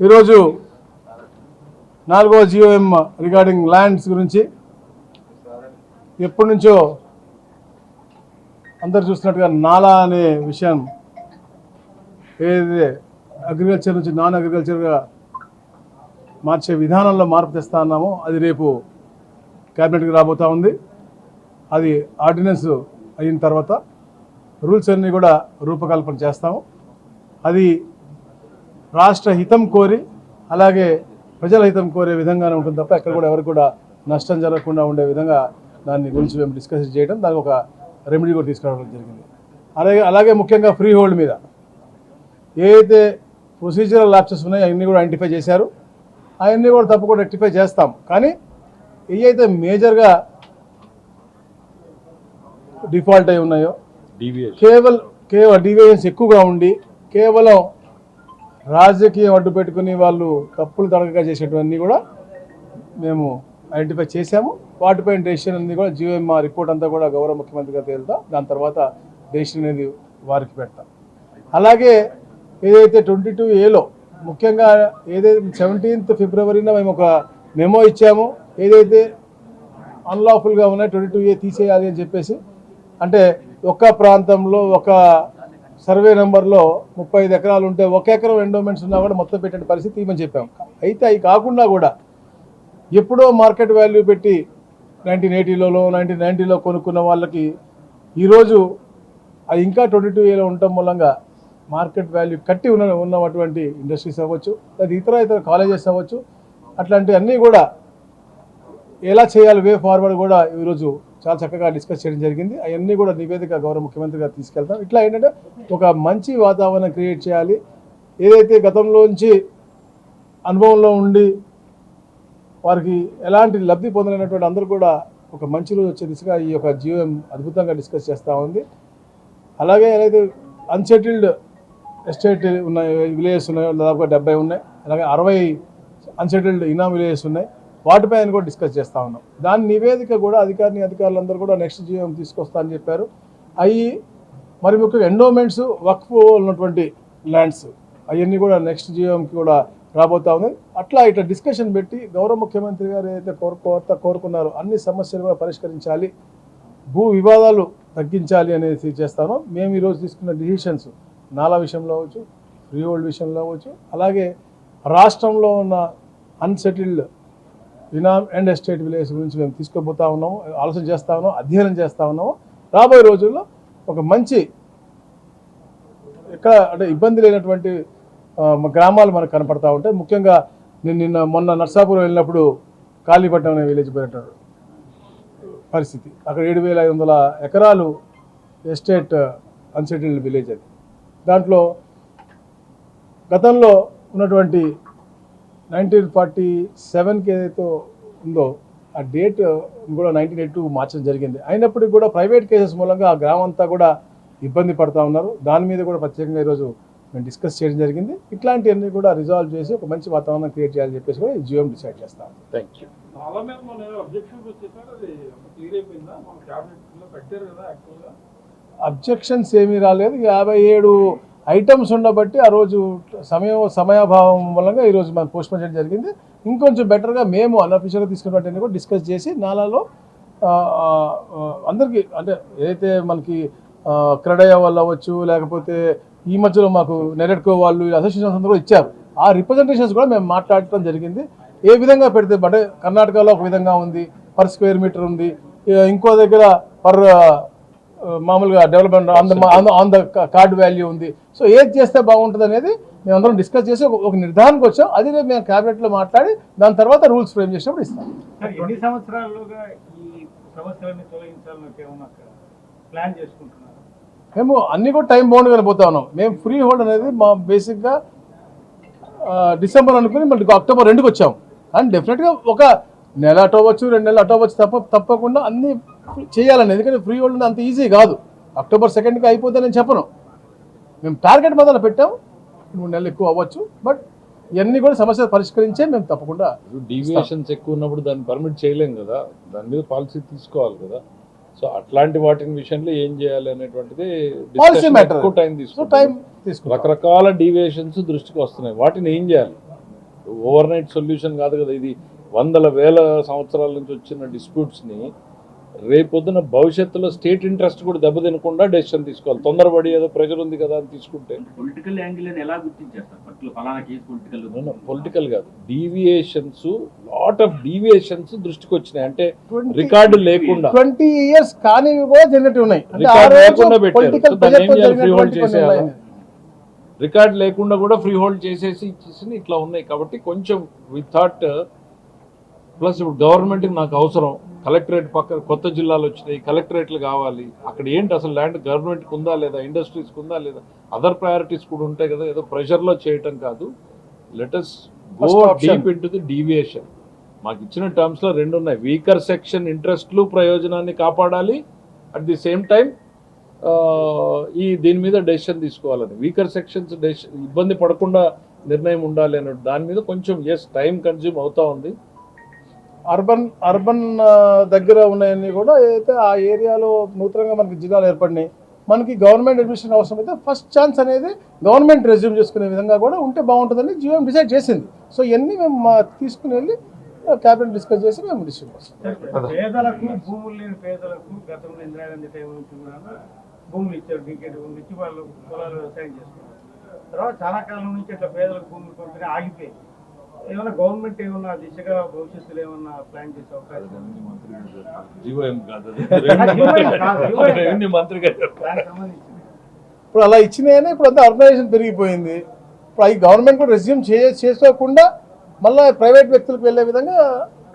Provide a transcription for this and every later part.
ఈరోజు నాలుగవ GoM regarding lands గురించి ఎప్పటి నుంచో అందరు చూసినట్టుగా నాలా అనే విషయం ఏదైతే అగ్రికల్చర్ నుంచి నాన్ అగ్రికల్చర్గా మార్చే విధానంలో మార్పు తెస్తా అన్నామో అది రేపు క్యాబినెట్కి రాబోతా ఉంది. అది ఆర్డినెన్స్ అయిన తర్వాత రూల్స్ అన్నీ కూడా రూపకల్పన చేస్తాము. అది రాష్ట్ర హితం కోరి అలాగే ప్రజల హితం కోరే విధంగానే ఉంటుంది తప్ప ఎక్కడ కూడా ఎవరికి కూడా నష్టం జరగకుండా ఉండే విధంగా దాన్ని గురించి మేము డిస్కస్ చేయడం దానికి ఒక రెమెడీ కూడా తీసుకురావడం జరిగింది. అలాగే అలాగే ముఖ్యంగా ఫ్రీ హోల్డ్ మీద. ఏదైతే ప్రొసీజరల్ ల్యాప్సెస్ ఉన్నాయో అవన్నీ కూడా ఐడెంటిఫై చేశారు. అవన్నీ కూడా తప్పకుండా రెక్టిఫై చేస్తాం. కానీ ఏవైతే మేజర్గా డిఫాల్ట్ అయి ఉన్నాయో డీవీఎస్ కేవలం కేవలం డివిజన్స్ ఎక్కువగా ఉండి కేవలం రాజకీయం అడ్డు పెట్టుకుని వాళ్ళు తప్పులు తడకగా చేసేటువన్నీ కూడా మేము ఐడెంటిఫై చేశాము. వాటిపైన డెసిషన్ అన్నీ కూడా జియోఎంఆర్ రిపోర్ట్ అంతా కూడా గౌరవ ముఖ్యమంత్రి గారు తేలుతాం. దాని తర్వాత డెసిషన్ అనేది వారికి పెడతాం. అలాగే ఏదైతే ట్వంటీ టూ ఏలో ముఖ్యంగా ఏదైతే సెవెంటీన్త్ ఫిబ్రవరిన మేము ఒక మెమో ఇచ్చాము. ఏదైతే అన్లాఫుల్గా ఉన్నాయి ట్వంటీ టూ ఏ తీసేయాలి అని చెప్పేసి. అంటే ఒక ప్రాంతంలో ఒక సర్వే నెంబర్లో ముప్పై ఐదు ఎకరాలు ఉంటే ఒక ఎకరం ఎండోమెంట్స్ ఉన్నా కూడా మొత్తం పెట్టే పరిస్థితి ఇవ్వమని చెప్పాం. అయితే అవి కాకుండా కూడా ఎప్పుడో మార్కెట్ వాల్యూ పెట్టి నైన్టీన్ ఎయిటీలలో నైన్టీన్ నైన్టీలో కొనుక్కున్న వాళ్ళకి ఈరోజు అది ఇంకా ట్వంటీ టూ ఏలో ఉండటం మూలంగా మార్కెట్ వాల్యూ కట్టి ఉన్న ఉన్నటువంటి ఇండస్ట్రీస్ అవ్వచ్చు లేదా ఇతర ఇతర కాలేజెస్ అవ్వచ్చు అట్లాంటివన్నీ కూడా ఎలా చేయాలి వే ఫార్వర్డ్ కూడా ఈరోజు చాలా చక్కగా డిస్కస్ చేయడం జరిగింది. అవన్నీ కూడా నివేదిక గౌరవ ముఖ్యమంత్రి గారు తీసుకెళ్తాం ఇట్లా ఏంటంటే ఒక మంచి వాతావరణం క్రియేట్ చేయాలి. ఏదైతే గతంలోంచి అనుభవంలో ఉండి వారికి ఎలాంటి లబ్ధి పొందలేనటువంటి అందరూ కూడా ఒక మంచి రోజు వచ్చే దిశగా ఈ యొక్క జీవం అద్భుతంగా డిస్కస్ చేస్తూ ఉంది. అలాగే ఏదైతే అన్సెటిల్డ్ ఎస్టేట్ ఉన్నాయి విలేజెస్ ఉన్నాయో దాదాపుగా డెబ్బై ఉన్నాయి. అలాగే అరవై అన్సెటిల్డ్ ఇనామ్ విలేజెస్ ఉన్నాయి. వాటిపైన కూడా డిస్కస్ చేస్తూ ఉన్నాం. దాని నివేదిక కూడా అధికారిని అధికారులందరూ కూడా నెక్స్ట్ జీవం తీసుకొస్తా అని చెప్పారు. అవి మరి ముఖ్యంగా ఎండోమెంట్స్ వక్ఫ్ ఉన్నటువంటి ల్యాండ్స్ అవన్నీ కూడా నెక్స్ట్ జీవంకి కూడా రాబోతా ఉంది అట్లా ఇట్లా డిస్కషన్ పెట్టి గౌరవ ముఖ్యమంత్రి గారు ఏదైతే కోరుకోత కోరుకున్నారో అన్ని సమస్యలు కూడా పరిష్కరించాలి భూ వివాదాలు తగ్గించాలి అనేది చేస్తాను మేము ఈరోజు తీసుకున్న డిసిషన్స్ నాలా విషయంలో అవ్వచ్చు ఫ్రీ హోల్డ్ విషయంలో అవ్వచ్చు అలాగే రాష్ట్రంలో ఉన్న అన్సెటిల్డ్ రినామ్ అండ్ ఎస్టేట్ విలేజ్ గురించి మేము తీసుకుపోతా ఉన్నాము ఆలోచన చేస్తా ఉన్నాము అధ్యయనం చేస్తూ ఉన్నాము. రాబోయే రోజుల్లో ఒక మంచి ఎక్కడ అంటే ఇబ్బంది లేనటువంటి గ్రామాలు మనకు కనపడతా ఉంటాయి. ముఖ్యంగా నేను నిన్న మొన్న నర్సాపురం వెళ్ళినప్పుడు కాళీపట్నం అనే విలేజ్ పోయినట్టు పరిస్థితి. అక్కడ ఏడు వేల ఐదు వందల ఎకరాలు ఎస్టేట్ అన్సెటిల్డ్ విలేజ్ అది. దాంట్లో గతంలో ఉన్నటువంటి నైన్టీన్ ఫార్టీ సెవెన్కి ఏదైతే ఉందో ఆ డేట్ కూడా నైన్టీన్ ఎయిట్ మార్చడం జరిగింది. అయినప్పటికీ కూడా ప్రైవేట్ కేసెస్ మూలంగా ఆ గ్రామం అంతా కూడా ఇబ్బంది పడతా ఉన్నారు. దాని మీద కూడా ప్రత్యేకంగా ఈరోజు మేము డిస్కస్ చేయడం జరిగింది. ఇట్లాంటివన్నీ కూడా రిజాల్వ్ చేసి ఒక మంచి వాతావరణం క్రియేట్ చేయాలని చెప్పేసి కూడా ఈ జియోఎం డిసైడ్ చేస్తాం థ్యాంక్ యూ అబ్జెక్షన్స్ ఏమీ రాలేదు. యాభై ఏడు ఐటమ్స్ ఉండబట్టి ఆ రోజు సమయం సమయాభావం వలన ఈరోజు మనం పోస్ట్ చేయడం జరిగింది. ఇంకొంచెం బెటర్గా మేము అనఫీషియల్గా తీసుకున్నట్టు కూడా డిస్కస్ చేసి నాలాలో అందరికీ అంటే ఏదైతే మనకి క్రడయ వాళ్ళు అవ్వచ్చు లేకపోతే ఈ మధ్యలో మాకు నెరెట్కో వాళ్ళు అసోసియేషన్స్ అందరూ కూడా ఇచ్చారు. ఆ రిప్రజెంటేషన్స్ కూడా మేము మాట్లాడటం జరిగింది. ఏ విధంగా పెడితే అంటే కర్ణాటకలో ఒక విధంగా ఉంది పర్ స్క్వేర్ మీటర్ ఉంది ఇంకో దగ్గర పర్ మామూలుగా development on the on the card value ఉంది. సో ఏది చేస్తే బాగుంటుంది అనేది మేమందరం డిస్కస్ చేసి ఒక- నిర్ధారణకు వచ్చాం. అది రేపు మేము క్యాబినెట్లో మాట్లాడి దాని తర్వాత రూల్స్ ఫ్రేమ్ చేసినప్పుడు ఇస్తాం. సార్ ఎన్ని సంవత్సరాలుగా ఈ సమస్యలన్నీ తొలగించాలని ఏమన్నా ప్లాన్ మేము అన్ని కూడా టైం బౌండ్గానే పోతా ఉన్నాం. మేము ఫ్రీ హోల్డ్ అనేది మా బేసిక్గా డిసెంబర్ అనుకుని మళ్ళీ అక్టోబర్ రెండుకి వచ్చాం. అండ్ డెఫినెట్గా ఒక నెల అటు అవ్వచ్చు రెండు నెలలు అటు అవ్వచ్చు తప్ప తప్పకుండా అన్ని చేయాలని ఎందుకంటే ఫ్రీ హోల్డ్ అంత ఈజీ కాదు. అక్టోబర్ సెకండ్కి అయిపోతే నేను చెప్పను. మేము టార్గెట్ మొదలు పెట్టాం. మూడు నెలలు ఎక్కువ అవ్వచ్చు. బట్ ఇవన్నీ కూడా సమస్యలు పరిష్కరించే మేము తప్పకుండా డీవియేషన్స్ ఎక్కువ ఉన్నప్పుడు దాన్ని పర్మిట్ చేయలేం కదా. దాని మీద పాలసీ తీసుకోవాలి కదా. సో అట్లాంటి వాటి విషయంలో ఏం చేయాలి అనేటువంటిది పాలసీ discussion మ్యాటర్ ఎక్కువ టైం సో తీసుకుంటుంది. టైం తీసుకుంటాం. రకరకాల డీవియేషన్స్ దృష్టికి వస్తున్నాయి. వాటిని ఏం చేయాలి? ఓవర్ నైట్ సొల్యూషన్ కాదు కదా. ఇది వందల వేల సంవత్సరాల నుంచి వచ్చిన డిస్ప్యూట్స్ని రేపొద్దున భవిష్యత్తులో స్టేట్ ఇంట్రెస్ట్ కూడా దెబ్బతినకుండా డెసిషన్ తీసుకోవాలి. తొందరపడి ఏదో ప్రెజర్ ఉంది కదా అని తీసుకుంటే. పొలిటికల్ యాంగిల్ ఎలా కేసు పొలిటికల్ పొలిటికల్ కాదు. డీవియేషన్స్ లాట్ ఆఫ్ డీవియేషన్స్ దృష్టికి వచ్చినాయి. అంటే రికార్డు లేకుండా. ట్వంటీ ఇయర్స్ కానివి కూడా జరిగినట్టు ఉన్నాయి. అంటే ఆ రికార్డు లేకుండా. రికార్డ్ కూడా ఫ్రీ హోల్డ్ చేసేసి ఇచ్చేసి ఇట్లా ఉన్నాయి. కాబట్టి కొంచెం విత్ థాట్ ప్లస్ ఇప్పుడు గవర్నమెంట్కి నాకు అవసరం. కలెక్టరేట్ పక్కన కొత్త జిల్లాలు వచ్చినాయి కలెక్టరేట్లు కావాలి. అక్కడ ఏంటి అసలు ల్యాండ్ గవర్నమెంట్కి ఉందా లేదా ఇండస్ట్రీస్కి ఉందా లేదా? అదర్ ప్రయారిటీస్ కూడా ఉంటాయి కదా ఏదో ప్రెషర్లో చేయటం కాదు. Let's go. Deep into the deviation మాకు ఇచ్చిన టర్మ్స్లో రెండు ఉన్నాయి. వీకర్ సెక్షన్ ఇంట్రెస్ట్లు ప్రయోజనాన్ని కాపాడాలి. అట్ ది సేమ్ టైం ఈ దీని మీద డెసిషన్ తీసుకోవాలని. వీకర్ సెక్షన్స్ డెసిషన్ ఇబ్బంది పడకుండా నిర్ణయం ఉండాలి అన్నట్టు. దాని మీద కొంచెం ఎస్ టైం కన్జ్యూమ్ అవుతా ఉంది. అర్బన్ అర్బన్ దగ్గర ఉన్నాయన్నీ కూడా ఏదైతే ఆ ఏరియాలో నూతనంగా మనకి జిల్లాలు ఏర్పడినాయి మనకి గవర్నమెంట్ అడ్మిషన్ అవసరం అయితే ఫస్ట్ ఛాన్స్ అనేది గవర్నమెంట్ రెజ్యూమ్ చేసుకునే విధంగా కూడా ఉంటే బాగుంటుందని జీవోఎం డిసైడ్ చేసింది. సో ఇవన్నీ మేము మా తీసుకుని వెళ్ళి క్యాబినెట్ డిస్కస్ చేసి మేము డిసిషన్ చేస్తాం. పేదలకు భూములు లేని పేదలకు గతంలో ఇందిరాగాంధీ టైం నుంచి కూడా భూములు ఇచ్చారు డికెట్ భూములు ఇచ్చి వాళ్ళు పొలాలు వ్యవసాయం చేసుకున్నారు. తర్వాత చాలా కాలం నుంచి పేదలకు భూములు పంపిణీ ఏమైనా గవర్నమెంట్ ఏమన్నా దిశగా భవిష్యత్తులో ఏమన్నా ప్లాన్ చేసే అవకాశం ఇప్పుడు అలా ఇచ్చినాయనే ఇప్పుడు అంతా అర్బనైజేషన్ పెరిగిపోయింది. ఇప్పుడు అవి గవర్నమెంట్ కూడా రెజ్యూమ్ చే చేసుకోకుండా మళ్ళీ ప్రైవేట్ వ్యక్తులకు వెళ్ళే విధంగా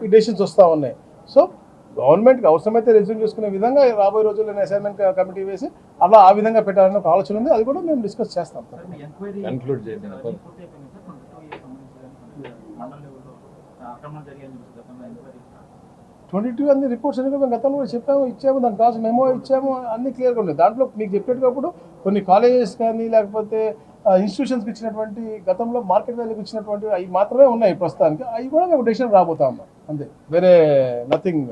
ఈ డెసిషన్స్ వస్తూ ఉన్నాయి. సో గవర్నమెంట్కి అవసరమైతే రెజ్యూమ్ చేసుకునే విధంగా రాబోయే రోజుల్లో అసైన్మెంట్ కమిటీ వేసి అలా ఆ విధంగా పెట్టాలనే ఒక ఆలోచన ఉంది. అది కూడా మేము డిస్కస్ చేస్తాం. ట్వంటీ టూ అన్ని రిపోర్ట్స్ అన్ని కూడా మేము గతంలో కూడా చెప్పాము ఇచ్చాము దానికి కావాల్సిన మెమో ఇచ్చాము అన్ని క్లియర్గా ఉన్నాయి. దాంట్లో మీకు చెప్పేటప్పుడు కొన్ని కాలేజెస్ కానీ లేకపోతే ఇన్స్టిట్యూషన్స్కి ఇచ్చినటువంటి గతంలో మార్కెట్ వాల్యూకి ఇచ్చినటువంటి అవి మాత్రమే ఉన్నాయి ప్రస్తుతానికి. అవి కూడా మేము డెసిషన్ రాబోతా ఉన్నాం. అంతే. వేరే నథింగ్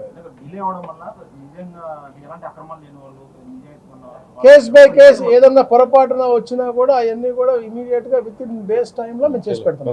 కేస్ బై కేస్ ఏదన్నా పొరపాటున వచ్చినా కూడా అవన్నీ కూడా ఇమీడియట్గా విత్ ఇన్ డేస్ టైంలో మేము చేసి పెడతాం.